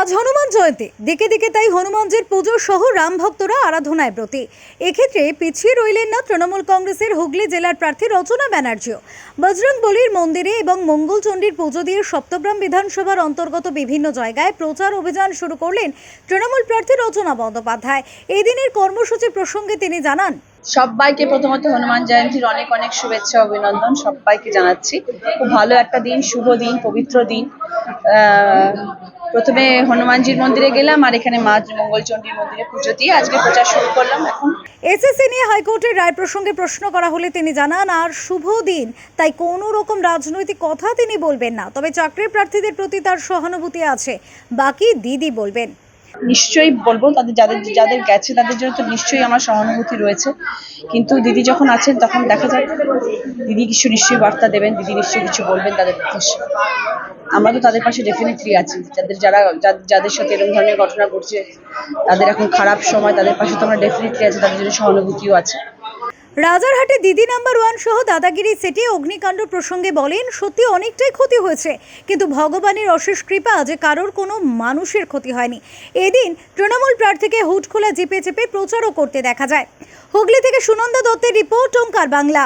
আজ হনুমান জয়ন্তী। দিকে দিকে তাই হনুমানজির পুজো সহ রাম ভক্তরা আরাধনায় ব্রতী। এক্ষেত্রে পিছিয়ে রইলেন না তৃণমূল কংগ্রেসের হুগলি জেলার প্রার্থী রচনা ব্যানার্জিও। বজরং বলির মন্দিরে এবং মঙ্গলচণ্ডীর পুজো দিয়ে সপ্তগ্রাম বিধানসভার অন্তর্গত বিভিন্ন জায়গায় প্রচার অভিযান শুরু করলেন তৃণমূল প্রার্থী রচনা বন্দ্যোপাধ্যায়। এই দিনের কর্মসূচি প্রসঙ্গে তিনি জানান, সবাইকে প্রথমত হনুমান জয়ন্তীর অনেক অনেক শুভেচ্ছা অভিনন্দন সবাইকে জানাচ্ছি। খুব ভালো একটা দিন, শুভ দিন, পবিত্র দিন। প্রথমে হনুমানজির মন্দিরে গেলাম, আর এখানে মা মঙ্গলচণ্ডীর মন্দিরে পুজো দিয়ে আজকে প্রচার শুরু করলাম এখন। এসএসসি নিয়ে হাইকোর্টের রায় প্রসঙ্গে প্রশ্ন করা হলে তিনি জানান, আর শুভ দিন। তাই কোনো রকম রাজনৈতিক কথা তিনি বলবেন না, তবে চাকরির প্রার্থীদের প্রতি তার সহানুভূতি আছে। বাকি দিদি বলবেন নিশ্চয়ই বলব, তাদের যাদের যাদের গেছে তাদের জন্য তো নিশ্চয়ই আমার সহানুভূতি রয়েছে। কিন্তু দিদি যখন আছেন তখন দেখা যাক, দিদি কিছু নিশ্চয়ই বার্তা দেবেন, দিদি নিশ্চয়ই কিছু বলবেন তাদের উদ্দেশ্যে। আমরা তো তাদের পাশে ডেফিনেটলি আছি। যাদের যারা, যাদের সাথে এরকম ধরনের ঘটনা ঘটছে, তাদের এখন খারাপ সময়, তাদের পাশে তো আমরা ডেফিনেটলি আছি, তাদের জন্য সহানুভূতিও আছে। রাজারহাটে দিদি নাম্বার ওয়ান সহ দাদাগিরি সেটে অগ্নিকাণ্ড প্রসঙ্গে বলেন, সত্যি অনেকটাই ক্ষতি হয়েছে, কিন্তু ভগবানের অশেষ কৃপা যে কারোর কোনো মানুষের ক্ষতি হয়নি। এদিন তৃণমূল প্রার্থীকে হুট খোলা জিপে চেপে প্রচারও করতে দেখা যায়। হুগলি থেকে সুনন্দা দত্তের রিপোর্ট, ওঙ্কার বাংলা।